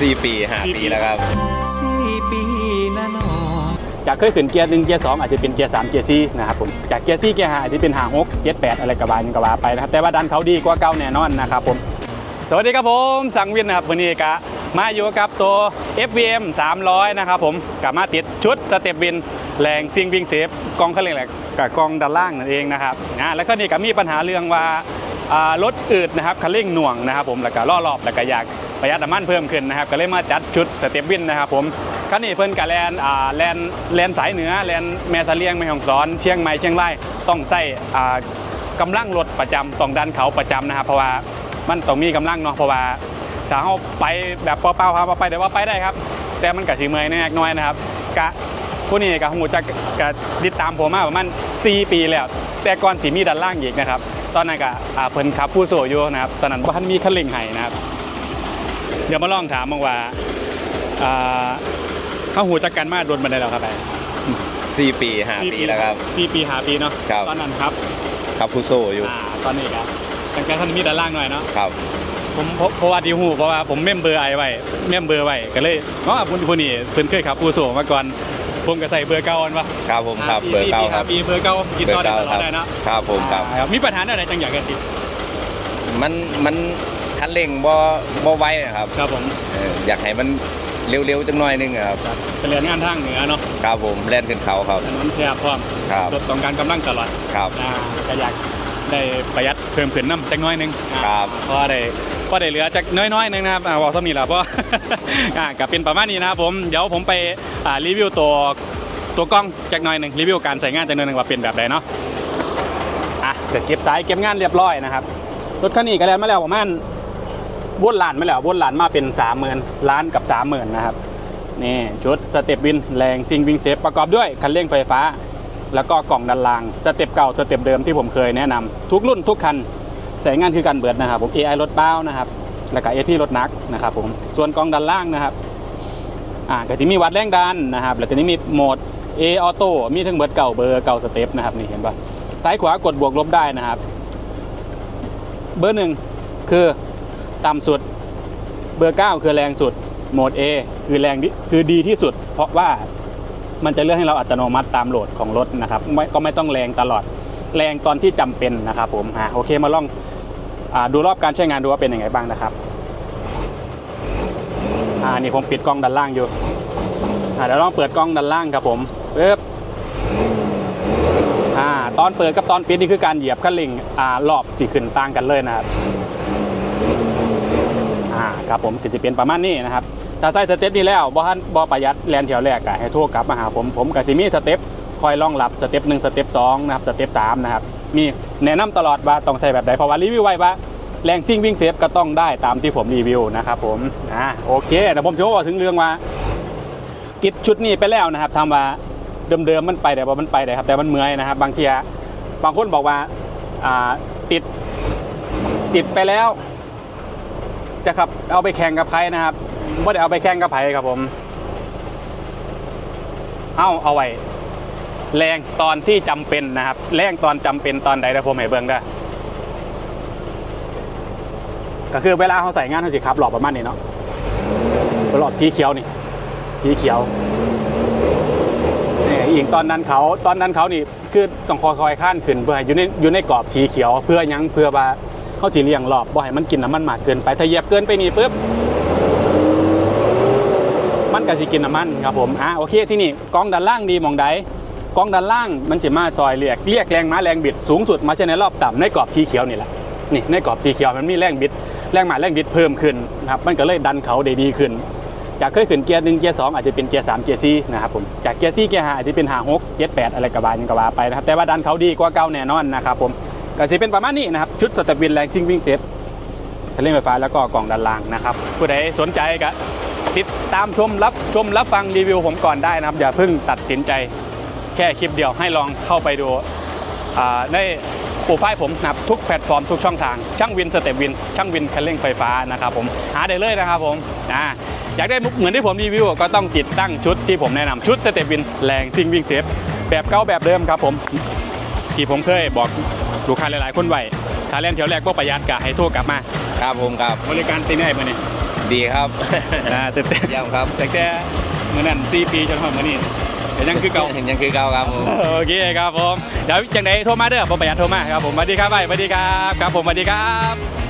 สี่ปีห้าสี่ปีปีแล้วครับสี่ปีนะน้องจากเคยขึ้นเกียร์หนึ่งเกียร์สองอาจจะเป็นเกียร์สามเกียร์สี่นะครับผมจากเกียร์สี่เกียร์ห้าอาจจะเป็นห้าหกเจ็ดแปดอะไรกระบายังกระบาไปนะครับแต่ว่าดันเขาดีกว่าเก่าแน่นอนนะครับผมสวัสดีครับผมสังวินนะครับวันนี้กะมาอยู่กับตัว FVM 300 นะครับผมกลับมาติดชุดสเต็ปวินแรงซิงวิ่งเซฟกองเขาเรียกอะไรกับกองด้านล่างนั่นเองนะครับนะแล้วก็นี่ก็มีปัญหาเรื่องว่าอ่ารถอืดนะครับคันเร่งหน่วงนะครับผมแล้วก็ล่อรอบแล้วก็อยาก ประหยัดน้ำมันเพิ่มขึ้นนะครับ ก็เลยมาจัดชุดสเต็ปวินนะครับผมคันนี้เพิ่นกับแลนอ่าแลนแลนสายเหนือแลนแม่สะเลียงแม่ฮองสอนเชียงใหม่เชียงรายต้องใส่อ่ากำลังรถประจำต้องดันเขาประจำนะครับ เพราะว่ามันต้องมีกำลังเนาะเพราะว่าถ้าเขาไปแบบเปล่าๆครับไปแต่ว่าไปได้ครับ แต่มันกับสีเมยแน่น้อยนะครับกะผู้นี้กับหูจะกะติดตามผมมาประมาณ4ปีแล้ว แต่ก่อนสีมีดันล่างอีกนะครับ ตอนนั้นกะอ่าเพิ่นขับผู้โซอยู่นะครับตอนนั้นท่านมีคันเร่งไห้นะครับ เดี๋ยวมาลองถามบ้างว่าอ่าเข้าหูจักกันมาโดนบันไดแล้วครับไปสี่ปีห้าปีแล้วครับสี่ปีหาปีเนาะครับตอนนั้นครับครับฟุโซอยู่อ่าตอนนี้ครับตั้งแต่ท่านมีด้านล่างหน่อยเนาะครับผมเพราะเพราะว่าดีหูเพราะว่าผมเมมเบอร์ไอไว้เมมเบอร์ไว้ก็เลยอ๋อคุณคุณนี่เพิ่นเคยขับปูโซมาก่อนผมก็ใส่เบอร์เก่าอันวะครับผมครับเบอร์เก้าครับปีเบอร์เก่ากินต่อได้ตลอดคได้รัเนาะครับผมครับอ่าครับมีปัญหาอะไรจังอยากกันติดมันมัน คันเร่งบ่บ่ไวอะครับครับผมเอออยากให้มันเร็วๆจังหน่อยนึงอะครับเป็นเรียนงานทางเหนือเนาะครับผมแล่นขึ้นเขาครับ ถนนแคบพร้อมครับ รถต้องการกำลังตลอดครับ อ่าก็อยากได้ประหยัดเพิ่มขึ้นน้ำจักหน้อยหนึงอ่าครับ พอได้พอได้เหลือจากน้อยๆหนึงนะครับอ่าบอกสมีแหละเพราะอ่าก็เป็นประมาณนี้นะครับผมเดี๋ยวผมไปอ่ารีวิวตัวตัวกล้องจากหน้อยหนึ่งรีวิวการใส่งานจากหน้อยหนึ่งว่าเป็นแบบใดเนาะอะเดี๋ยวเก็บสายเก็บงานเรียบร้อยนะครับรถคันนี้ก็แล้วมาแล้วประมาณ วนหลานมาแล้ววนหลานมาเป็น3 0,000ล้านกับ 30,000นะครับนี่ชุดสเต็ปวินแรงซิงวิงเซฟประกอบด้วยคันเร่งไฟฟ้า แล้วก็กล่องดันรางสเต็ปเก่าสเต็ปเดิมที่ผมเคยแนะนำทุกรุ่นทุกคันใส่งานคือกันเบิดนะครับผม AI รถเบ้านะครับแล้วก็ AT รถนักนะครับผมส่วนกล่องดันล่างนะครับอ่าก็จะมีวัดแรงดันนะครับแล้วก็จะมีโหมด A Auto มีทั้งเบิดเก่าเบอร์เก่าสเต็ปนะครับนี่เห็นปะซ้ายขวากดบวกลบได้นะครับ เบอร์หนึ่งคือ ต่ำสุด เบอร์ 9 คือแรงสุด โหมด A คือแรงคือดีที่สุด เพราะว่ามันจะเลือกให้เราอัตโนมัติตามโหลดของรถนะครับไม่ก็ไม่ต้องแรงตลอดแรงตอนที่จำเป็นนะครับผมอ่าโอเคมาลองอาดูรอบการใช้งานดูว่าเป็นยังไงบ้างนะครับอ่านี่ผมปิดกล้องด้านล่างอยู่อ่าเดี๋ยวลองเปิดกล้องด้านล่างครับผมปึ๊บอ่าตอนเปิดกับตอนปิดนี่คือการเหยียบคันเร่งอ่ารอบสี่ขึ้นต่างกันเลยนะครับ อ่าครับผมก็จะเป็นประมาณนี้นะครับถ้าใส่สเต็ปนี้แล้วบ่ทันบ่ประหยัดแลนแถวแรกอะให้โทรกลับมาหาผมผมก็สิมีสเต็ปคอยรองรับสเต็ปหนึ่งสเต็ปสองนะครับสเต็ปสามนะครับมีแนะนำตลอดว่าต้องใช้แบบใดเพราะว่ารีวิวไว้ว่าแรงซิ่งวิ่งเซฟก็ต้องได้ตามที่ผมรีวิวนะครับผมอ่าโอเคเดี๋ยวผมจะบอกถึงเรื่องว่ากิจชุดนี้ไปแล้วนะครับทำว่าเดิมๆมันไปแต่ว่ามันไปได้ครับแต่มันเมื่อยนะครับ บางทีอะบางคนบอกว่าติดติดไปแล้ว จะขับเอาไปแข่งกับใครนะครับไม่ได้เอาไปแข่งกับใครครับผม เอาเอาไว้แรงตอนที่จำเป็นนะครับ แรงตอนจำเป็นตอนใดนะผมให้เบิ่งได้ก็คือเวลาเขาใส่งานเขาสิครับหลอบประมาณนี้เนาะหลอบสีเขียวนี่สีเขียวนี่อีกตอนนั้นเขาตอนนั้นเขานี่คือต้องคอยๆข้านขึ้นเพื่ออยู่ในอยู่ในกรอบสีเขียว เพื่อยังเพื่อว่า เขาจีเลี้ยงรอบบ่ให้มันกินน้ำมันมากเกินไปถ้าเหยียบเกินไปนี่ปุ๊บมันก็สิกินน้ำมันครับผมอะโอเคที่นี่กองด้านล่างดีมองใดกองด้านล่างมันจะมาซอยเรียกเรียกแรงม้าแรงบิดสูงสุดมาใช่ในรอบต่ำในกรอบสีเขียวนี่แหละนี่ในกรอบสีเขียวมันมีแรงบิด แรงม้าแรงบิดเพิ่มขึ้นนะครับมันก็เลยดันเขาได้ดีขึ้นจากเคยขึ้นเกียร์หนึ่งเกียร์สองอาจจะเป็นเกียร์สามเกียร์สี่นะครับผมจากเกียร์สี่เกียร์ห้าอาจจะเป็นห้าหกเจ็ดแปดอะไรกระบายังกระบาไปนะครับแต่ว่าดันเขาดีกว่าเก่าแน่นอนนะครับผม ก็จะเป็นประมาณนี้นะครับชุดสเตปวินแรงซิ่งวิ่งเซฟคันเร่งไฟฟ้าแล้วก็กล่องด้านล่างนะครับผู้ใดสนใจก็ติดตามชมรับชมรับฟังรีวิวผมก่อนได้นะครับ อย่าเพิ่งตัดสินใจแค่คลิปเดียวให้ลองเข้าไปดูในโปรไฟล์ผมนะครับทุกแพลตฟอร์มทุกช่องทาง ช่างวินสเตปวิน ช่างวินคันเร่งไฟฟ้านะครับผมหาได้เลยนะครับผมอ่าอยากได้เหมือนที่ผมรีวิวก็ต้องติดตั้งชุดที่ผมแนะนำชุดสเตปวินแรงซิ่งวิ่งเซฟแบบเก่าแบบเดิมครับผมที่ผมเคยบอก ลูกค้าหลายๆ คนไว้ถ้าเล่นเที่ยวแรกก็ประหยัดกะให้โทรกลับมา ครับผมครับ บริการตีได้มาเนี่ยดีครับอ่าแต่แต่เยี่ยมครับแต่แต่เมื่อนั้นสี่ปีจนถึงมื่อนี้แต่ยังคือเก่า ยังคือเก่าครับผม โอเคครับผม เดี๋ยวจังไดโทรมาเด้อผมประหยัดโทรมาครับผมสวัสดีครับไปสวัสดีครับ ครับผมสวัสดีครับ